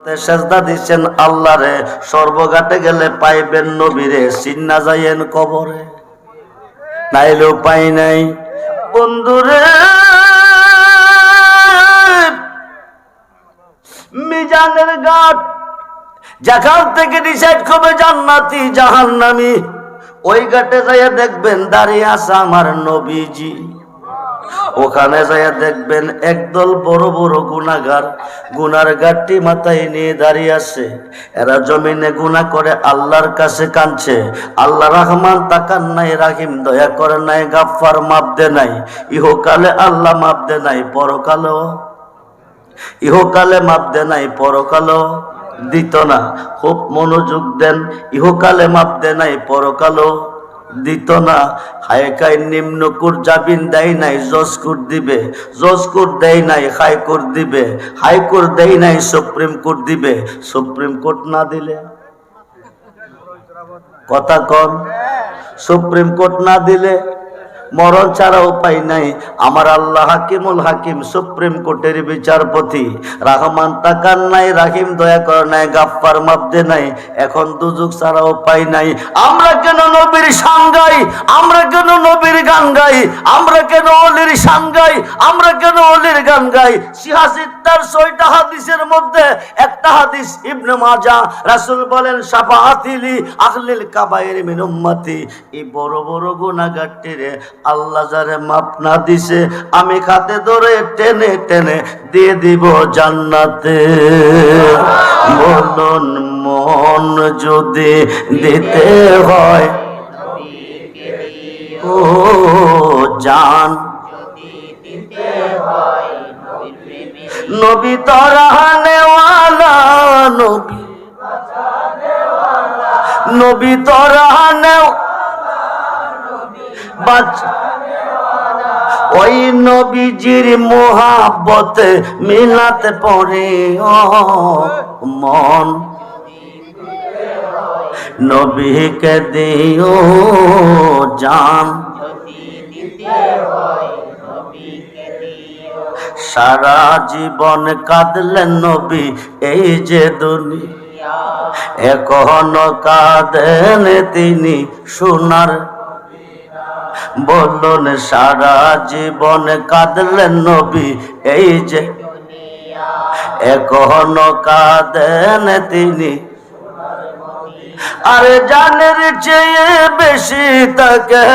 সেজদা দিচ্ছেন আল্লাহরে, সর্বঘাটে গেলে পাইবেন নবীরে, সিন্না যাইয়েন কবরে। নাইলেও পাই নাই। বন্ধুরে, মিজানের গাট যেখান থেকে ডিসাইড করবে জান্নাতি জাহান্নামি, ওই ঘাটে যাইয়া দেখবেন দাঁড়িয়ে আছে আমার নবীজি। ওখানে যাইয়া দেখবেন একদল বড় বড় গুনাগার গুনার গাঠটি মাথায় নিয়ে দাঁড়িয়ে আছে। এরা জমিনে গুনাহ করে আল্লাহর কাছে কাঁদছে। আল্লাহ রহমান তাকান নাই, রাহিম দয়া করে নাই, গাফফার মাপ দে নাই। ইহকালে আল্লাহ মাপ দে নাই, পরকালেও। ইহকালে মাপ দে নাই, পরকালেও। দিত না, খুব মনোযোগ দেন, ইহকালে মাপ দে নাই, পরকালেও। দিত না। হায়কাই নিম্নকুর জাবিন দেয় নাই জজকুর দিবে। জজকুর দেয় নাই হাইকোর্ট দিবে। হাইকোর্ট দেয় নাই, সুপ্রিম কোর্ট দিবে। সুপ্রিম কোর্ট না দিলে? কথা কন। সুপ্রিম কোর্ট না দিলে? মরণ ছাড়া উপায় নাই। আমার আল্লাহ হাকিমুল হাকিম, সুপ্রিম কোর্টের বিচারপতি। রাহমান তাকান নাই, রাহিম দয়া করে নাই, গাফফার মাপদে নাই। এখন দুযুগ ছাড়া উপায় নাই। আমরা কেন নবীর শান গাই? আমরা কেন নবীর গান গাই? আমরা কেন অলির শান গাই? আমরা কেন অলির গান গাই? সিহাসিত্তার ছয়টা হাদিসের মধ্যে একটা হাদিস ইবনে মাজা, রাসূল বলেন শাফাআতিলি আহলিল কাবায়ের মিন উম্মতি। এই বড় বড় গুনাহগারটিরে আল্লাহ যারে মাপ না দিছে, আমি খাতে ধরে টেনে টেনে দিয়ে দিব জান্নাতে। বলুন মন যদি দিতে হয়, ও জান। নবী তরাহানেওয়ালা নবী। নবী তরাহানেও বাচ্চা ওই নবীজির মোহাব্বতে মিলাতে পড়ে মন। নবীকে দিও জান। সারা জীবন কাঁদলেন নবী, এই যে দুনিয়া। এখনও কাঁদেন তিনি সোনার বলুন সারা জীবন কাঁদলেন নবী, এই যে এখনও কাঁদেন তিনি। আরে জানের চেয়ে বেশি তাকে,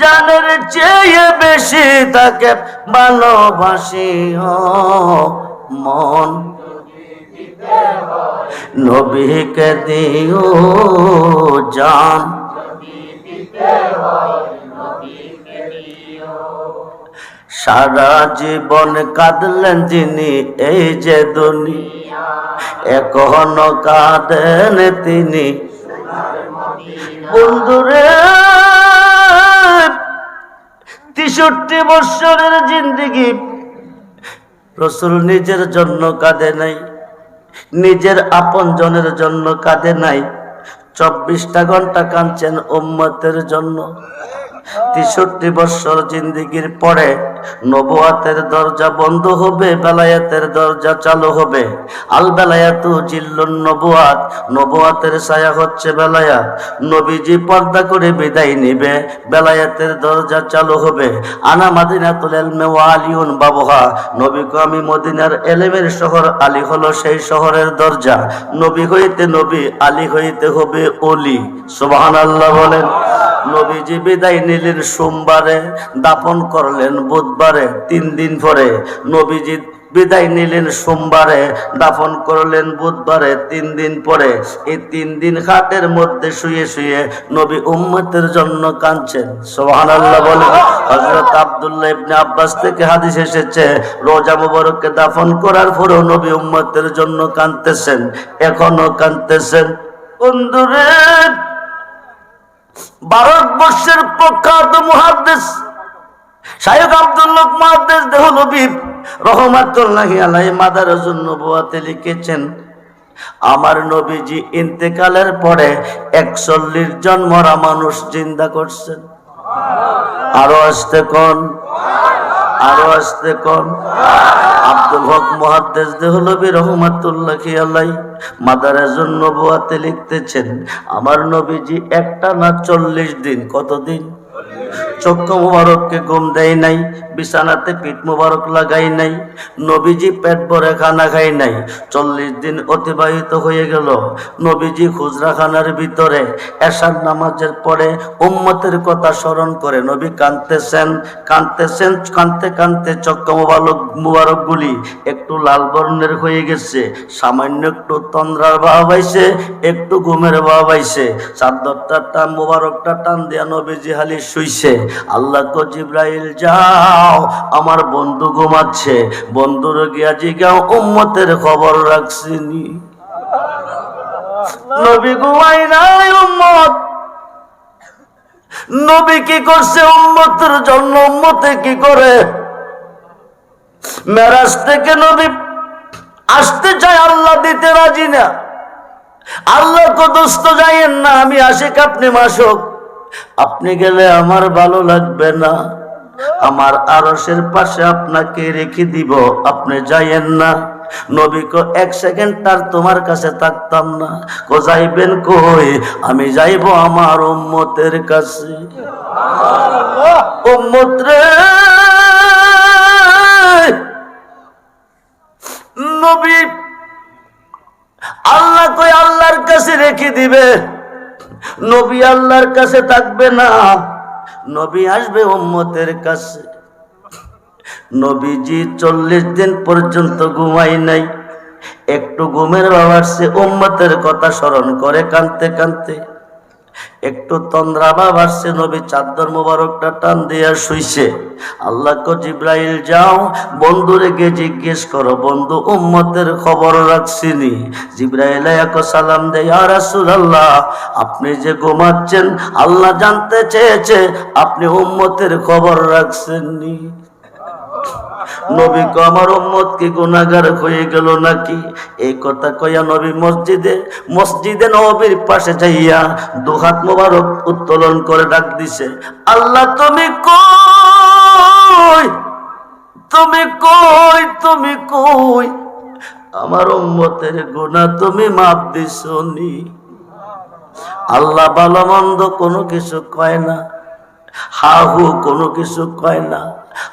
জানের চেয়ে বেশি তাকে ভালোবাসি মন। নবীকে দিও জান। সারা জীবন কাঁদলেন যিনি, এই যে দুনিয়া। এখনও কাঁদেন তিনি। বন্ধুরে, তেষট্টি বৎসরের জিন্দিগি। রসুল নিজের জন্য কাঁদে নাই। নিজের আপন জনের জন্য কাঁদে নাই। চব্বিশটা ঘণ্টা কাঁদছেন উম্মতের জন্য। তেষট্টি বৎসর জিন্দিগির পরে নবুয়াতের দরজা বন্ধ হবে, বেলায়াতের দরজা চালু হবে। আল বেলায়াতু জিল্লুন নবুয়াত, নবুয়াতের ছায়া হচ্ছে বেলায়াত নবীজি পর্দা করে বিদায় নিবে, বেলায়াতের দরজা চালু হবে। আনা মাদিনাতুল ইলমে ওয়া আলিউন বাবুহা নবীকে আমি মদিনার এলেমের শহর, আলী হলো সেই শহরের দরজা। নবী হইতে নবী, আলী হইতে হবে অলি। সুবহানাল্লাহ বলেন। নবীজি বিদায় নিলেন সোমবারে, দাপন করলেন বুধবারে। তিন দিন পরে নবীজি বিদায় নিলেন সোমবারে দাফন করলেন বুধবারে। তিন দিন পরে এই তিন দিন খাটের মধ্যে শুয়ে শুয়ে নবী উম্মতের জন্য কাঁদছেন। সোহান আল্লাহ বলেন হজরত আবদুল্লাহ ইবনে আব্বাস থেকে হাদিস এসেছে, রোজা মুবারককে দাফন করার পরেও নবী উম্মতের জন্য কাঁদতেছেন, এখনও কাঁদতেছেন। বন্ধুরে ভারতবর্ষের প্রখ্যাত মহাদেশ শায়ক আব্দুল্লাহ মহাদেশ দেহ দেহলবী রহমাতুল্লাহি আলাই মাদারুন নবুয়াতে লিখেছেন, আমার নবীজি ইন্তেকালের পরে একচল্লিশ জন মরা মানুষ জিন্দা করছেন। আরও আসতে কোন? আরও আসতে কোন? আব্দুল হক মহাদ্দেশ দেহলবী রহমাতুল্লাহ আলাই মাদারে জন্য বোয়াতে লিখতেছেন, আমার নবীজি একটা না চল্লিশ দিন? কতদিন? চক্ষু মুবারককে ঘুম দেয় নাই, বিছানাতে পিঠ মুবারক লাগাই নাই, নবীজি পেট ভরে খানা খাই নাই। চল্লিশ দিন অতিবাহিত হয়ে গেল, নবীজি খুচরাখানার ভিতরে এশার নামাজের পরে উম্মতের কথা স্মরণ করে নবী কাঁদতেছেন কাঁদতেছেন, কাঁদতে কাঁদতে চক্ষু মুবারক মুবারকগুলি একটু লাল বর্ণের হয়ে গেছে, সামান্য একটু তন্দ্রার ভাব আইছে, একটু ঘুমের ভাব আইছে। চাদরটা টান, মুবারকটা টান দিয়া নবীজি হালি শুইছে আল্লাহ কো জিব্রাইল, যাও, আমার বন্ধু ঘুমাচ্ছে। বন্ধুর গিয়া জিগাও, উম্মতের খবর রাখছিনি। নবী ঘুমাই নাই, উম্মত। নবী কি করছে উম্মতের জন্য? উম্মতে কি করে? মেরাজ থেকে নবী আসতে চায়, আল্লাহ দিতে রাজি না। আল্লাহ কদস্ত যাইয়েন না, আমি আশিক আপনি মাসক। আপনি গেলে আমার ভালো লাগবে না। আমার আরসের পাশে আপনাকে রেখে দিব, আপনি যাইয়েন না। নবী কো, এক সেকেন্ড তার তোমার কাছে থাকতাম না। কো, যাইবেন কই? আমি যাইব আমার উম্মতের কাছে। উম্মত নবী, আল্লাহ কই আল্লাহর কাছে রেখে দিবে? নবী আল্লাহর কাছে থাকবে না। নবী আসবে উম্মতের কাছে। নবীজি চল্লিশ দিন পর্যন্ত ঘুমাই নাই। একটু ঘুমের বাবার সে উম্মতের কথা স্মরণ করে কানতে কানতে একটু তন্দ্রা ভাব আসছে, নবী চাদর মোবারকটা টান দিয়া শুইছে। আল্লাহ জিব্রাইল, যাও বন্ধুরে গিয়ে জিজ্ঞেস করো, বন্ধু উম্মতের খবর রাখছিনি জিব্রাইল সালাম দে, ইয়া রাসূলুল্লাহ, আপনি যে ঘুমাচ্ছেন, আল্লাহ জানতে চেয়েছে, আপনি উম্মতের খবর রাখছেননি নবী কো আমার উম্মত কি গুনাহগার হয়ে গেল নাকি? এই কথা কইয়া নবী মসজিদে মসজিদে নবীর পাশে যাইয়া দুহাত মোবারক উত্তোলন করে ডাক দিছে, আল্লাহ, তুমি কই? তুমি কই? তুমি কই? আমার উম্মতের গুনাহ তুমি মাপ দিছনি আল্লাহ ভালো মন্দ কোনো কিছু কয় না, হা হু কোনো কিছু কয় না।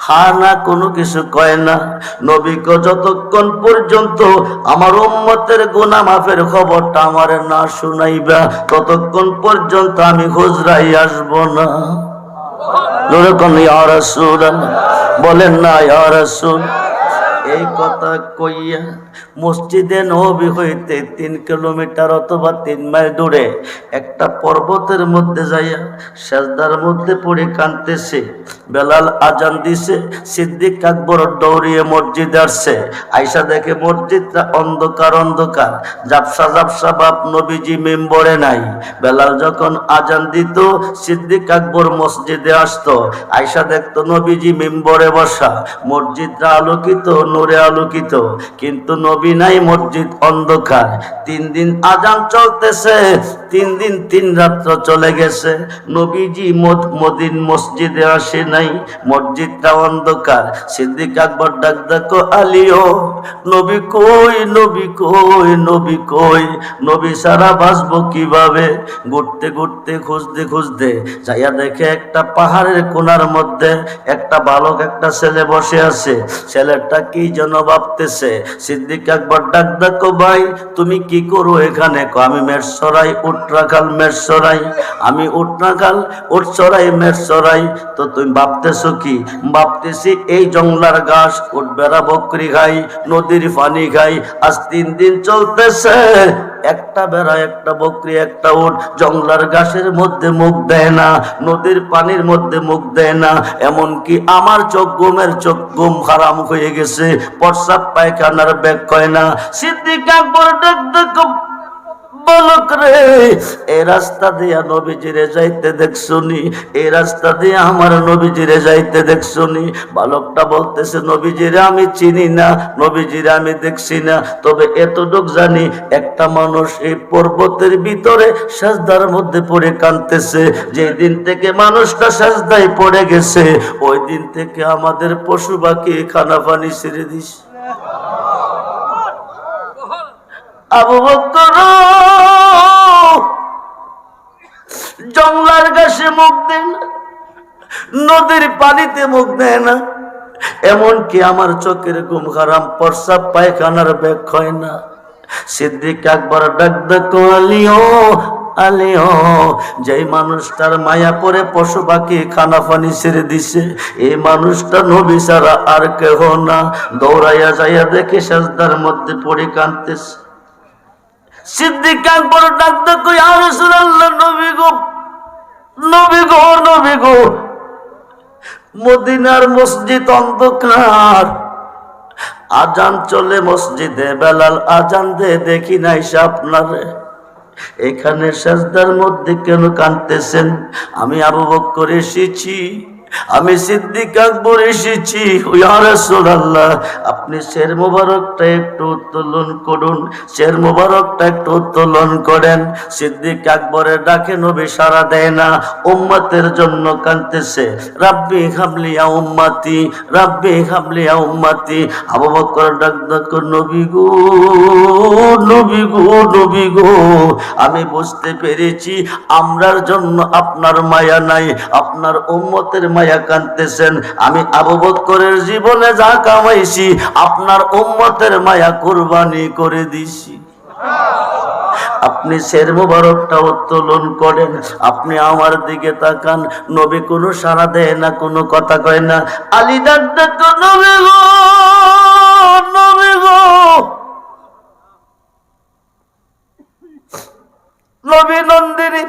হা না, কোনো কিছু কয় না। নবীকে যতক্ষণ পর্যন্ত আমার উম্মতের গোনা মাফের খবরটা আমার না শুনাইবা, ততক্ষণ পর্যন্ত আমি খুজরাই আসব না। যেরকম ইয়া বলেন না, ইয়া রাসূল। এই কথা কইয়া মসজিদে নবী হইতে তিন কিলোমিটার অথবা তিন মাইল দূরে একটা পর্বতের মধ্যে যাইয়া সেজদার মধ্যে পড়ে কাঁদতেছে, বেলাল আজান দিছে, সিদ্দিক আকবর দৌড়িয়ে মসজিদ আসছে। আইসা দেখে মসজিদটা অন্ধকার অন্ধকার। জাপসা জাপসা বাপ নবীজি মেম্বরে নাই। বেলাল যখন আজান দিত, সিদ্দিক আকবর মসজিদে আসতো। আইসা দেখতো নবীজি মেম্বরে বসা। মসজিদটা আলোকিত নূরে আলোকিত। কিন্তু নবী নাই মসজিদ অন্ধকার। তিন দিন আজান চলতেছে, তিন দিন তিন রাত্র চলে গেছে। নবীজি মদ মদিন মসজিদে আসে নাই, মসজিদটা অন্ধকার। সিদ্দিক আকবর ডাক ডাকো আলিও, নবী কই নবী কই নবী কই? নবী সারা বাঁচবো কীভাবে? ঘুরতে ঘুরতে, খুঁজতে খুঁজতে যাইয়া দেখে একটা পাহাড়ের কোনার মধ্যে একটা বালক, একটা ছেলে বসে আছে। ছেলেটা কি যেন ভাবতেছে, সিদ্দিক একবার ডাক ডাকো ভাই, তুমি কি করো এখানে? আমি মেরসরাই উটরাখাল মেরসরাই আমি উটরাখাল উটসরাই মেরসরাই তো তুমি ভাবতেছো কি? ভাবতেছি এই জংলার ঘাস উঠবেড়া বকরি খাই, নদীর পানি খাই, আজ তিন দিন চলতেছে। একটা বেড়া, একটা বকরি, একটা উঠ জঙ্গলার গাছের মধ্যে মুখ দেয় না, নদীর পানির মধ্যে মুখ দেয় না। এমনকি আমার চোখ গুমের চোখ গুম হারাম হয়ে গেছে পশ্চাৎ পায়খানার ব্যাগ কয় না। সিদ্দিক আকবর বলক রে এই রাস্তা দিয়া নবীজিরে যাইতে দেখছুনি এই রাস্তা দিয়ে আমার নবীজিরে যাইতে দেখছুনি। বালকটা বলতেছে, নবীজিরে আমি চিনি না, নবীজিরে আমি দেখছি না। তবে এতটুক জানি, একটা মানুষ এই পর্বতের ভিতরে সাজদার মধ্যে পড়ে থেকে মানুষটা সাজদায় পড়ে গেছে, ওই দিন থেকে আমাদের পশু পাখি খানা পানি ছেড়ে দিস আবু জঙ্গলার গাছে মুখ দেয় না, নদীর পানিতে মুখ দেয় না। এমনকি আমার চোখের ঘুম হারাম প্রসাব পায়খানার ব্যাগ হয় না। সিদ্দিক একবার ডাক ডাকো আলিও আলিও যেই মানুষটার মায়া পরে পশু পাখি খানা ফানি ছেড়ে দিছে, এই মানুষটা নবী ছাড়া আর কেহ না। দৌড়াইয়া যাইয়া দেখে সাজদার মধ্যে পড়ে কাঁদতেছে। সিদ্দিক একবার ডাক ডাকো আর নবী গো। মদিনার মসজিদ অন্ধকার। আজান চলে মসজিদে, বেলাল আজান দে দেখি নাই সে আপনারে। এখানে সাজদার মধ্যে কেন কানতেছেন আমি আবু করে এসেছি। আমি সিদ্দিক আকবর এসেছি। আপনি শের মোবারকটা একটু উত্তোলন করুন। শের মোবারকটা একটু উত্তোলন করেন। সিদ্দিক আকবরের ডাকে নবী সারা দেয় না। উম্মতের জন্য কানতেছে রাব্বি হাবলিয়া উম্মাতি, রাব্বি হাবলিয়া উম্মতি। আবু বকর ডাক ডাক নবী গো নবী গো নবী গো, আমি বুঝতে পেরেছি, আমরার জন্য আপনার মায়া নাই, আপনার উম্মতের মায়া কানতেছেন আমি আবু বকরের জীবনে যা কামাইছি, আপনার উম্মতের মায়া কুরবানি করে দিছি। আপনি শের মুবারকটা উত্তোলন করেন, আপনি আমার দিকে তাকান। নবী কোনো সাড়া দেয় না, কোনো কথা কয় না। আলী ডাক ডাক নবী গো নবী গো। নবী নন্দিনী,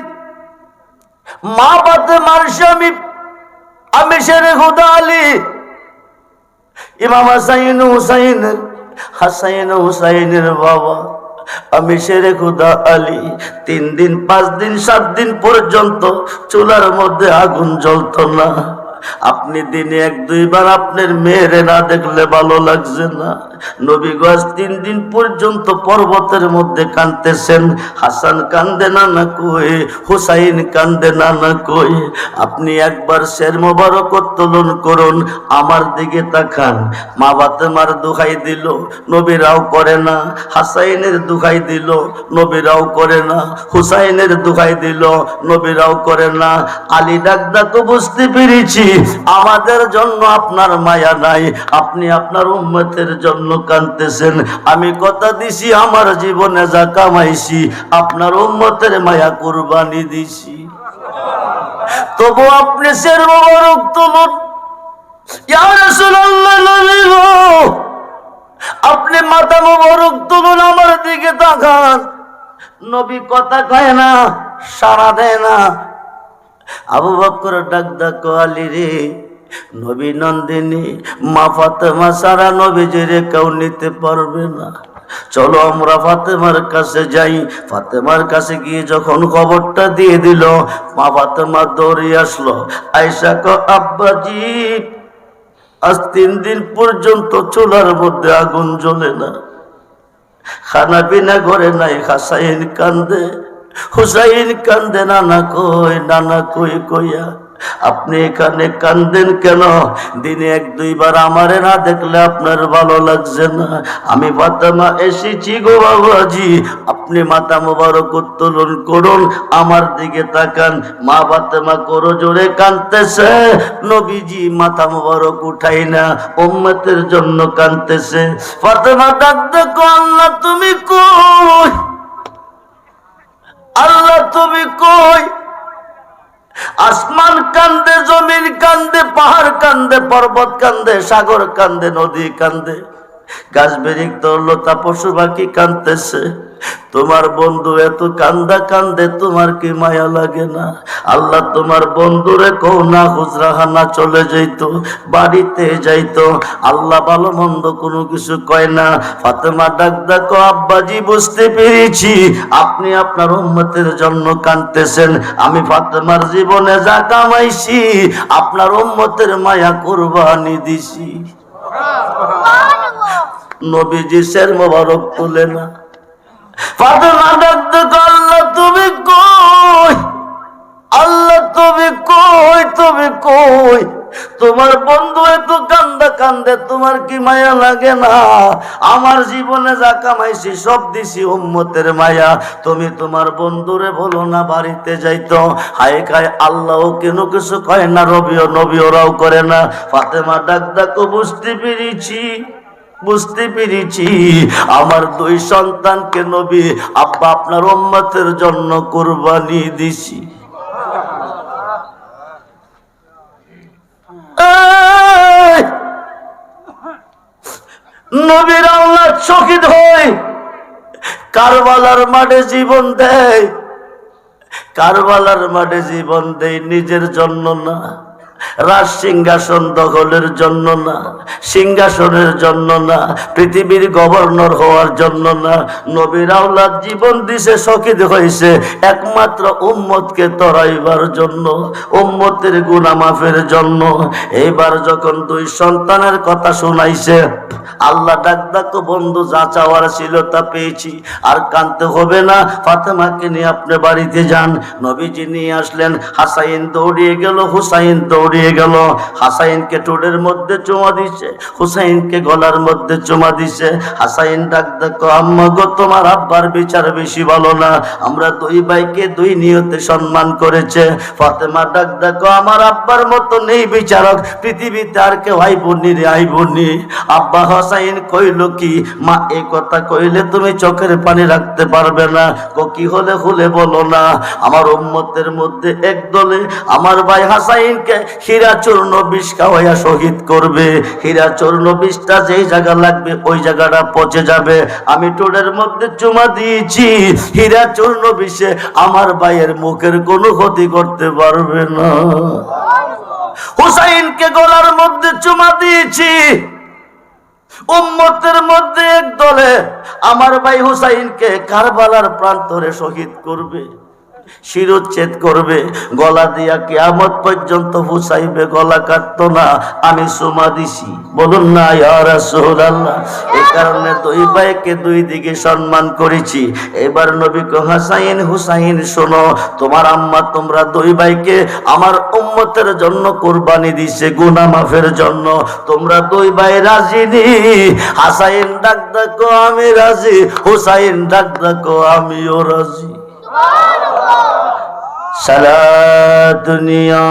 মা বাতে মার স্বামী আমি শেরে হুদা আলী। ইমাম হাসাইন হুসাইন, হাসাইন হুসাইনের বাবা। আমি শেরে খুদা আলী। তিন দিন, পাঁচ দিন, সাত দিন পর্যন্ত চুলার মধ্যে আগুন জ্বলত না। আপনি দিনে এক, দুইবার আপনার মেয়েরে না দেখলে ভালো লাগছে না। নবী গজ তিন দিন পর্যন্ত পর্বতের মধ্যে কানতেছেন হাসান কান্দে না না কই? হুসাইন কান্দে না না কই? আপনি একবার শের মোবারক উত্তোলন করুন, আমার দিকে তাকান। মা বাতেমার দুহাই দিল, নবীরাও করে না। হাসাইনের দুহাই দিল, নবীরাও করে না। হুসাইনের দুহাই দিল, নবীরাও করে না। আলী ডাক ডাকো বুঝতে পেরেছি। আমাদের জন্য আপনার মায়া নাই। আপনি আপনার উম্মতের জন্য কানতেছেন আমি কথা দিছি, আমার জীবনে যা কামাইছি, আপনার উম্মতের মায়া কুরবানি দিছি। তবু আপনি সের মোবারক তুলুন। আপনি মাথা মোবারক তুলুন, আমার দিকে তাকান। নবী কথা কয় না সারা দেয় না। আবু বকর ডাক ডাক আলী রে, নবী নন্দিনী, মা ফাতেমা সারা নবীজিরে কেউ নিতে পারবে না। চলো আমরা ফাতেমার কাছে যাই। ফাতেমার কাছে গিয়ে যখন খবরটা দিয়ে দিল, মা ফাতেমা দৌড়ে আসলো। আয়সা ক, আব্বাজি, আজ তিন দিন পর্যন্ত চুলার মধ্যে আগুন জ্বলে না। খানা পিনা ঘরে নাই হাসাইন কান্দে। হুসাইন কান্দে, নানা কই নানা কই কইয়া, আপনি এখানে কান্দেন কেন? দিনে এক, দুইবার আমারে না দেখলে আপনার ভালো লাগছে না। আমি ফাতেমা এসেছি গো বাবাজি, আপনি মাথা মোবারক উত্তোলন করুন, আমার দিকে তাকান। মা ফাতেমা করো জোরে কানতেছে নবীজি মাথা মোবারক উঠাই না, উম্মতের জন্য কানতেছে ফাতেমা ডাক দেখো আল্লাহ, তুমি কই? আল্লাহ তুমি কই? আসমান কান্দে, জমিন কান্দে, পাহাড় কান্দে, পর্বত কান্দে, সাগর কান্দে, নদী কান্দে। গাছ বেরিক লতা পশু পাখি কান্দতেছে তোমার বন্ধু এত কান্দা কান্দে তোমার কি মায়া লাগে না? আল্লাহ তোমার বন্ধুরে কৌ না হুজরাহানা চলে যাইত বাড়িতে যাইতো। আল্লাহ ভালো মন্দ কোনো কিছু কয় না। ফাতেমা ডাক ডাকো আব্বাজি বুঝতে পেরেছি। আপনি আপনার উম্মতের জন্য কান্দতেছেন আমি ফাতেমার জীবনে যা কামাইছি আপনার উম্মতের মায়া কোরবানি দিছি। নবীজি শের মোবারক তুলে না। ফাতেমা ডাকতে তুমি কই? আল্লাহ তুমি কই তুমি কই? তোমার বন্ধু এত কান্দা কান্দে, তোমার কি মায়া লাগে না? আমার জীবনে যা কামাইছি, সব দিছি উম্মতের মায়া। তুমি তোমার বন্ধুরে বলো না, বাড়িতে যাইতো। হায় খায় আল্লাহ কেন কিছু কয় না? রবিও নবী ওরাও করে না। ফাতেমা ডাক ডাকো বুঝতে পেরেছি। বুঝতে পেরেছি। আমার দুই সন্তানকে নবী আব্বা আপনার উম্মতের জন্য কোরবানি দিছি! নবীর আল্লাহ শহীদ হয় কারবালার মাঠে জীবন দেয়। কারবালার মাঠে জীবন দেয় নিজের জন্য না। রাজ সিংহাসন দখলের জন্য না, সিংহাসনের জন্য না, পৃথিবীর গভর্নর হওয়ার জন্য না। নবীর আওলাদ জীবন দিছে শকিত হয়েছে একমাত্র উম্মতকে তরাইবার জন্য, উম্মতের গুনাহ মাফের জন্য। এইবার যখন দুই সন্তানের কথা শোনাইছে, আল্লাহ ডাক বন্ধু যা চাওয়ার ছিল তা পেয়েছি, আর কানতে হবে না, ফাতেমাকে নিয়ে আপনি বাড়িতে যান। নবীজি নিয়ে আসলেন, হাসাইন দৌড়িয়ে গেল, হুসাইন দৌড়িয়ে গেল। হাসাইনকে টোডের মধ্যে চুমা দিছে, হুসাইনকে গলার মধ্যে চুমা দিছে। হাসাইন ডাক, ডাকো, আম্মা গো, তোমার আব্বার বিচার বেশি ভালো না। আমরা দুই ভাইকে দুই নিয়তে সম্মান করেছে। ফাতেমা ডাক, ডাকো, আমার আব্বার মতো নেই বিচারক। পৃথিবীতে আর কেউ আই বনি রে আই বনি আব্বা হোসাইন কইল কি, মা এই কথা কইলে তুমি চোখের পানি রাখতে পারবে না। কো কি হলে হলে বলো না। আমার উম্মতের মধ্যে এক দলে আমার ভাই হাসাইনকে হীরা চূর্ণ বিষ খাওয়াইয়া শহীদ করবে। হীরা চূর্ণ বিষটা যেই জায়গা লাগবে, ওই জায়গাটা পচে যাবে। আমি টোলের মধ্যে চুমা দিয়েছি হীরা চূর্ণ বিষে আমার ভাইয়ের মুখের কোনো ক্ষতি করতে পারবে না। হুসাইনকে গলার মধ্যে চুমা দিয়েছি, উম্মতের মধ্যে এক দলে আমার ভাই হুসাইনকে কারবালার প্রান্তরে শহীদ করবে। শিরোচ্ছেদ করবে, গলা দিয়া কেয়ামত পর্যন্ত হুসাইবে গলা কাটতো না। আমি সুমা দিছি। বলুন না, ইয়া রাসূলুল্লাহ। এই কারণে দুই ভাইকে দুই দিকে সম্মান করেছি। এবার নবী কো হাসাইন, হুসাইন, শোনো, তোমার আম্মা তোমরা দুই ভাইকে আমার উম্মতের জন্য কোরবানি দিছে, গুনাহ মাফের জন্য। তোমরা দুই ভাই রাজি নি? হাসাইন, ডাক ডাকো, আমি রাজি। হুসাইন, ডাক ডাকো, আমিও রাজি। সারা দুনিয়া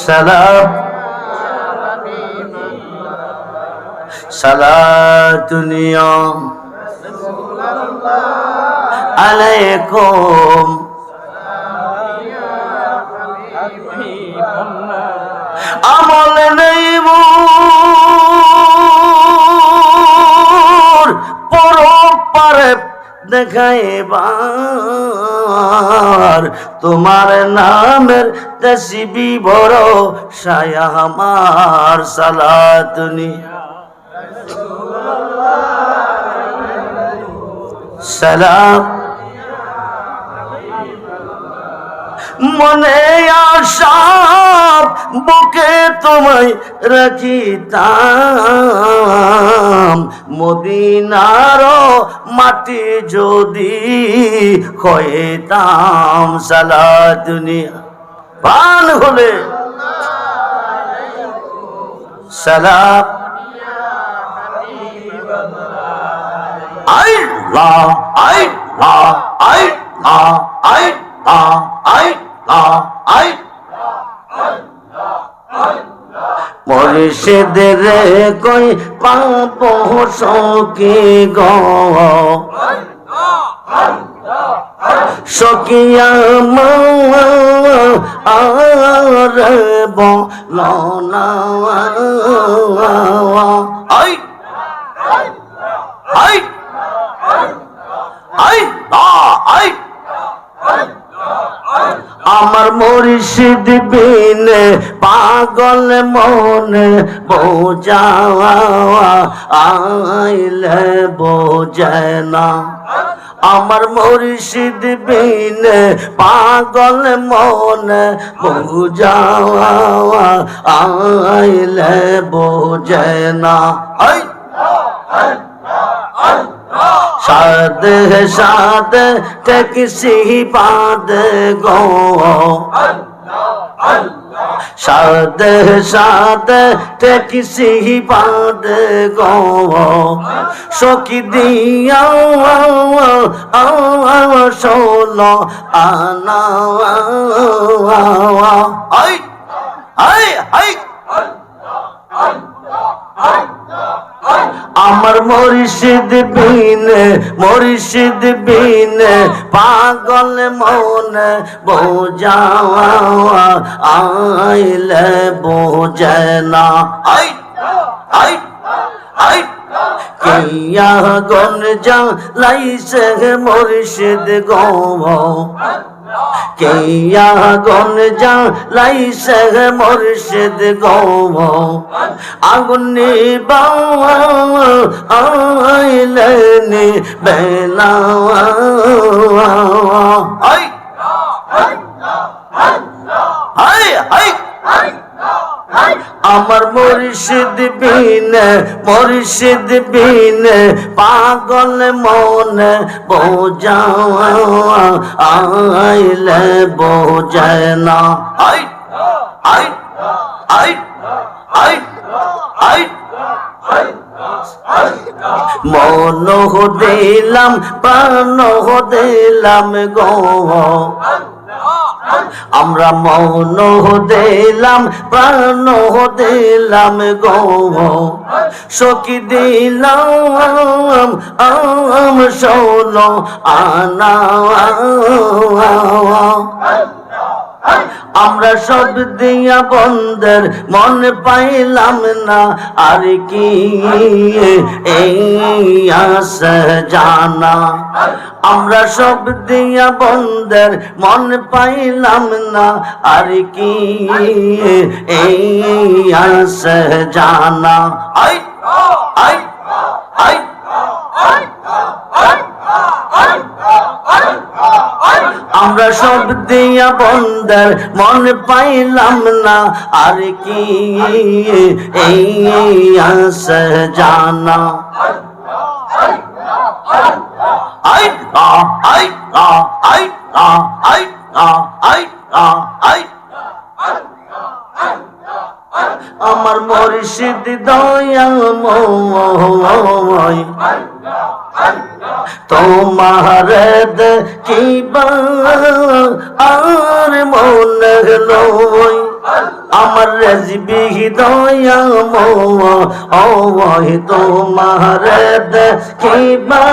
সালাম সারা দুনিয়া আলাইকুম আমল নেই পরপারে দেখাইবার তোমার নামের তসবি বড় সায়া আমার সালাতুনি সালাম মনে আসার বুকে তোমায় রাখিতাম। মদিনার মাটি যদি হইতাম সালা দুনিয়া পান হলে। সালাম আই লা আই লা আই লা আই লা আই আই মুর্শিদের কই পাপ সকি গ? সকিয়া আর বলনা আই। আই। আই। আই। আমার মুর্শিদ বিনে পাগল মনে বোঝা আইলে বোঝে না আমার মুর্শিদ বিনে পাগল মনে বোঝা আইলে বোঝে না সাদে সাদে, ট্যাক্সি বাদ গো। সাদে সাদে টেকিসি বাদে গো। সকি দিয়া, ষোলো আনা। আই আই আই। আমার মরিষিদ বিনে মরিষিদ বিনে, পাগল মনে বোঝাওয়া আইলে বোঝে কিয়া গন যা লাইছে মরিষিদ গো। কেয়া গন লাইছে মুর্শিদ গো আগুন আইলেনি বেলা। আমার মুর্শিদ বিনে মুর্শিদ বিনে, পাগল মনে বোঝা আইলে বোঝায় না। আই আই আই আই আই মন দিলাম প্রাণ দিলাম গো। আমরা মৌন দিলাম প্রাণ দিলাম গো। সখী দিলাম আম সৌন আনা। আমরা সব দিয়া বন্ধের মন পাইলাম না, আর কি জানা? আমরা সব দিয়া বন্ধের মন পাইলাম না, আর কি জানা? আই আই আই। আমরা সব দিয়া বন্ধের মন পাইলাম না। আর কি এই আস জানা? আই আ আই আ আই আ আই আ আই আ আই আমার মরিষিদ দয়া মোয় তোমার আর মনে লই আমার রেজবি দয়া মোয় তোমার কিবা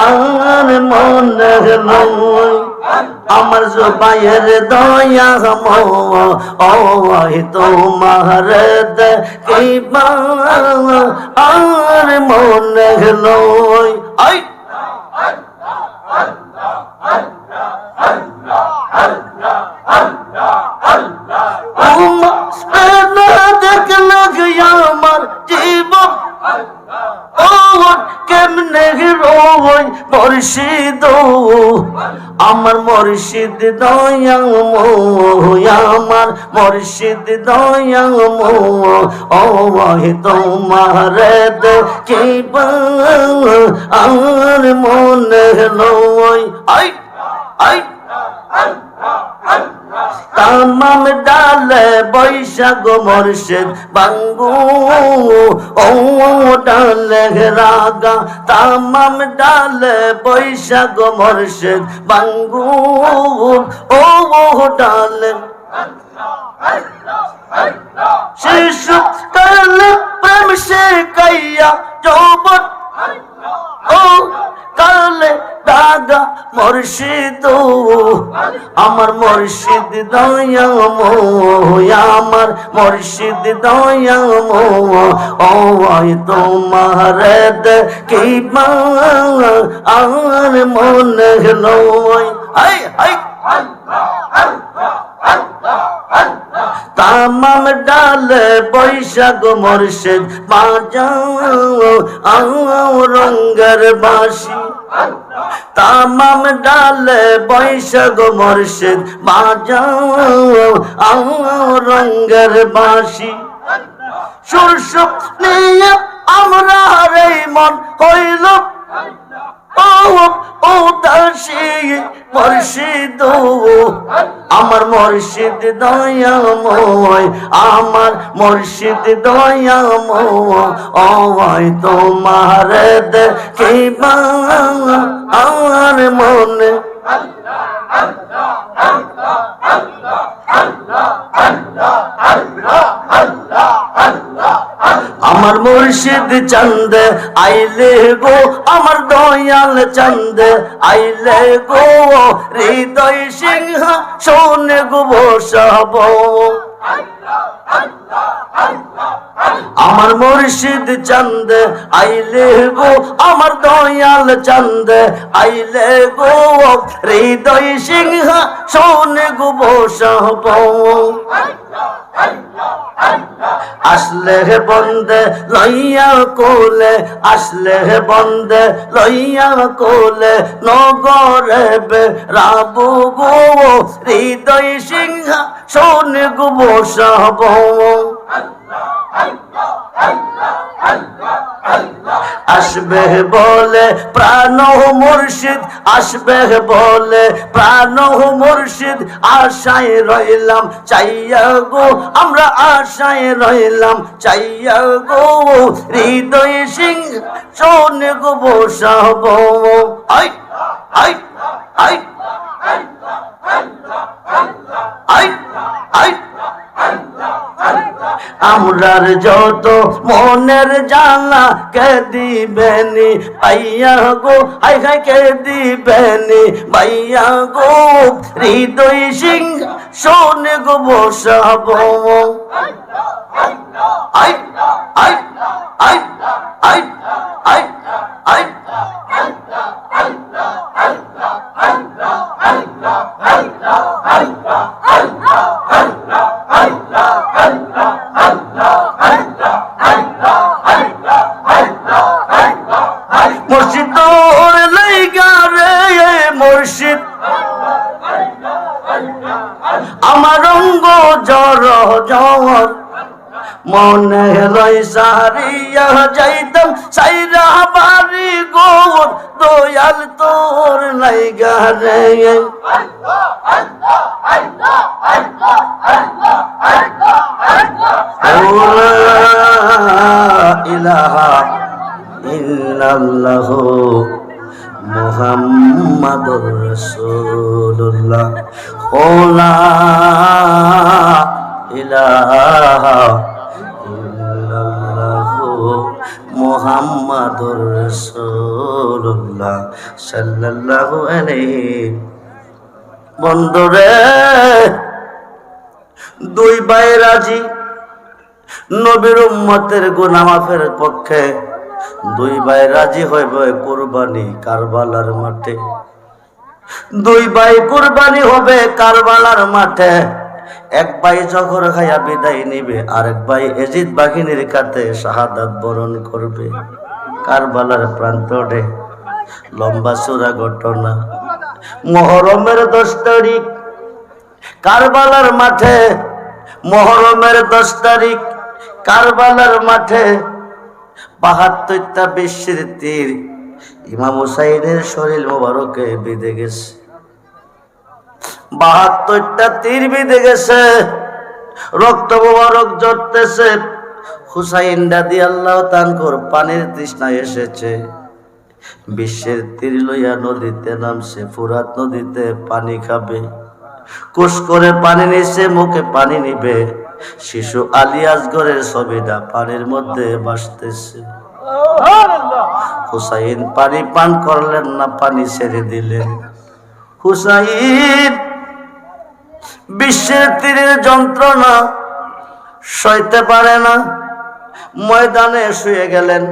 আর মনে লই আমার জবাইয়ের দয়া মোয় তোমার কিবা আর মনে লই মর্শিদ মো আমার মর্শিদ মো ও তোমার কি আর মনে নয়। আই আই। তামাম ডালে বৈশাখ মর্ষেদ বাঙ্গু ও ডালে রাগা। তামাম ডালে বৈশাখ মর্ষেদ বাঙ্গু ও ডালে। শিশু কালে প্রেম সে কাইয়া যৌবন দাদা মর্শিদ, আমার মর্শিদ দয়া আমার মর্শিদ দয়া ও তোমার কি আর মনে লয় আই আই তামাম ডালে বৈশাখ মর্ষেদ বাজাও রঙ্গের বাসি। তামাম ডালে বৈশাখ মর্ষেদ বাজাও রঙ্গের বাসি। সরষ নিয়ে আমরা রে মন হইল। ও ও দাসী মুর্শিদ আমার মুর্শিদ দয়াময়, আমার মুর্শিদ দয়াময়। ওই তোমার দেখিবা, আমার মনে। আমার মুর্শিদ চন্দ, আইলে গো আমার দয়াল চন্দ, আইলে গো হৃদয় সিংহ সোন গো বসব। আমার মুর্শিদ চন্দ আইলে গো, আমার দয়াল চন্দ আইলে গো। হৃদয় সিংহ সোন গো আসলে হে বন্দে লইয়া কোলে, আসলে হে বন্দে লইয়া কোলে, নগরে রাবু গো। হৃদয় সিংহ সোন গো বসব আসবে বলে প্রাণ মুর্শিদ আসবে বলে প্রাণ মুর্শিদ আশায় রইলাম চাইয়া গো আমরা আশায় রইলাম চাইয়া গো হৃদয় সিং সোন গো বসাব আই আই আই আই আই আমরার যত মনের জানা কে দিবেনি, ভাইয়া গো, হাই হাই, কে দিবেনি, ভাইয়া গো, হৃদয় সিং সোন গো, বসাব আই আই আই আই আই আই মুর্শিদ তোর লাইগা রে মুর্শিদ আমার অঙ্গ জর জর মনে লই সারিয়া যাইতাম সাইরা বাড়ি গোর, দয়াল তোর লাইগা রে। ইলাহা ইল্লাল্লাহ মুহাম্মাদুর রাসূলুল্লাহ। ওলা ইলাহা মুহাম্মাদুর রাসূলুল্লাহ সাল্লাল্লাহু আলাইহি বন্ধুরে, দুই ভাই রাজি, নবীর উম্মতের গুনামাফের পক্ষে দুই ভাই রাজি হইবে কুরবানি কারবালার মাঠে। দুই ভাই কুরবানি হবে কারবালার মাঠে। এক ভাই জহর খাইয়া বিদায় নিবে আরেক ভাই এজিদ বাহিনীর কাতে শাহাদাত বরণ করবে। কারবালার প্রান্তরে লম্বা চূড়া ঘটনা। মহরমের দশ তারিখ, কারবালার মাঠে। মহরমের দশ তারিখ, কারবালার মাঠে। বাহাত্তরটা বিশ্বের তীর, ইমাম হুসাইনের শরীর মোবারকে বেঁধে গেছে। বাহাত্তরটা তীর বেঁধে গেছে। রক্ত মোবারক জড়তেছে হুসাইন দাদি আল্লাহ তানকর পানির তৃষ্ণা এসেছে। বিশ্বের তীর লইয়া নদীতে নামছে ফুরাত নদীতে পানি খাবে। কুস করে পানি নিছে মুখে পানি নিবে। শিশু আলিয়াস ঘরের ছবিটা পানির মধ্যে বাসতেছে হুসাইন পানি পান করলেন না পানি ছেড়ে দিলেন। হুসাইন, বিশ্বের তীরের যন্ত্রণা সইতে পারে না। ময়দানে শুয়ে গেলেন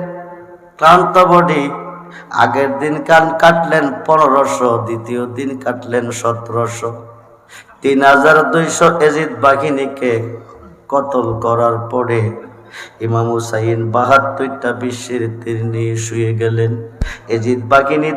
ক্লান্ত বডি। আগের দিন কান কাটলেন পনেরোশো, দ্বিতীয় দিন কাটলেন সতেরোশো। তিন হাজার দুইশো এজিদ বাহিনীকে কতল করার পরে ইমাম হুসাইন বাহাত্তরটা বিশ্বের তীর নিয়ে শুয়ে গেলেন। এজিদ বাহিনী